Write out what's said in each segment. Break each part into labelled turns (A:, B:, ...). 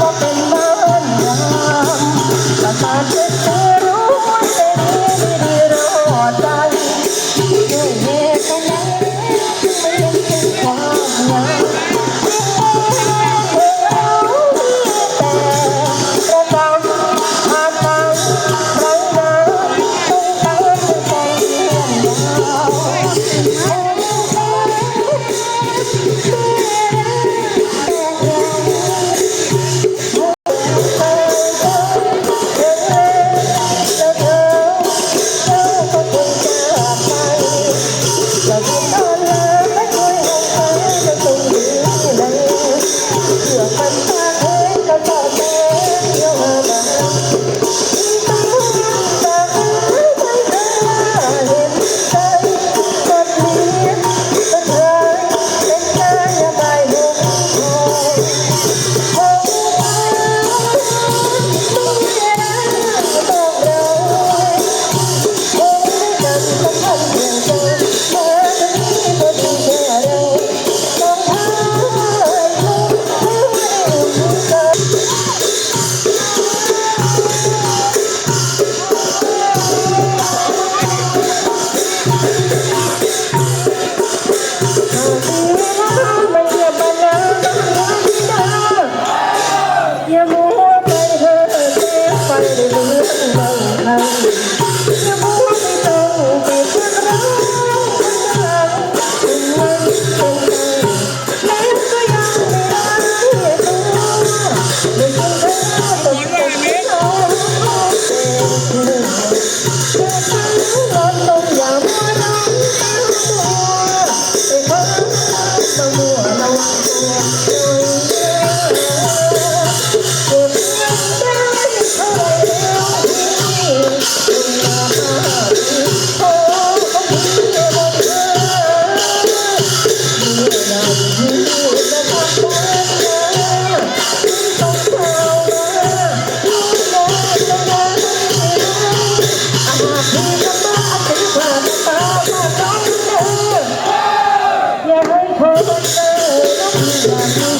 A: ว่าเป็นบ้านงามราคาเจ็บ Yeah. Tôi đang.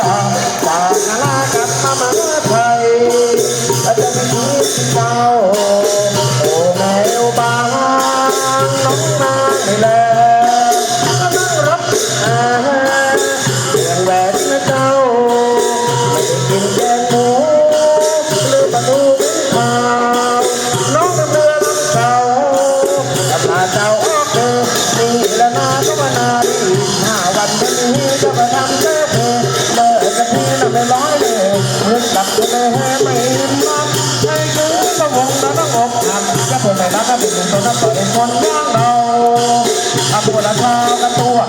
A: now. ตัว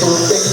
A: ตัว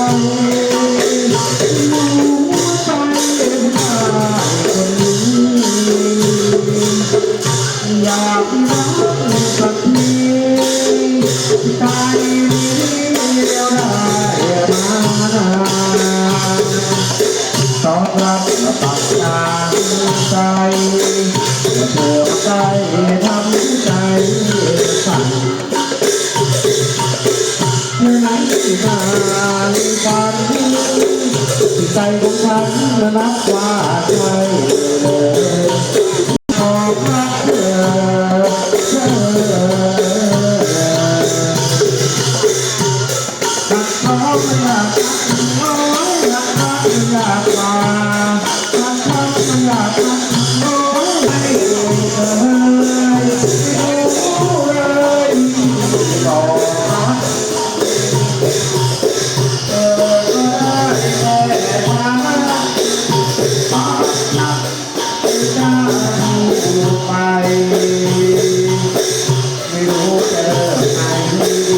A: Oh. ใช่ ไม่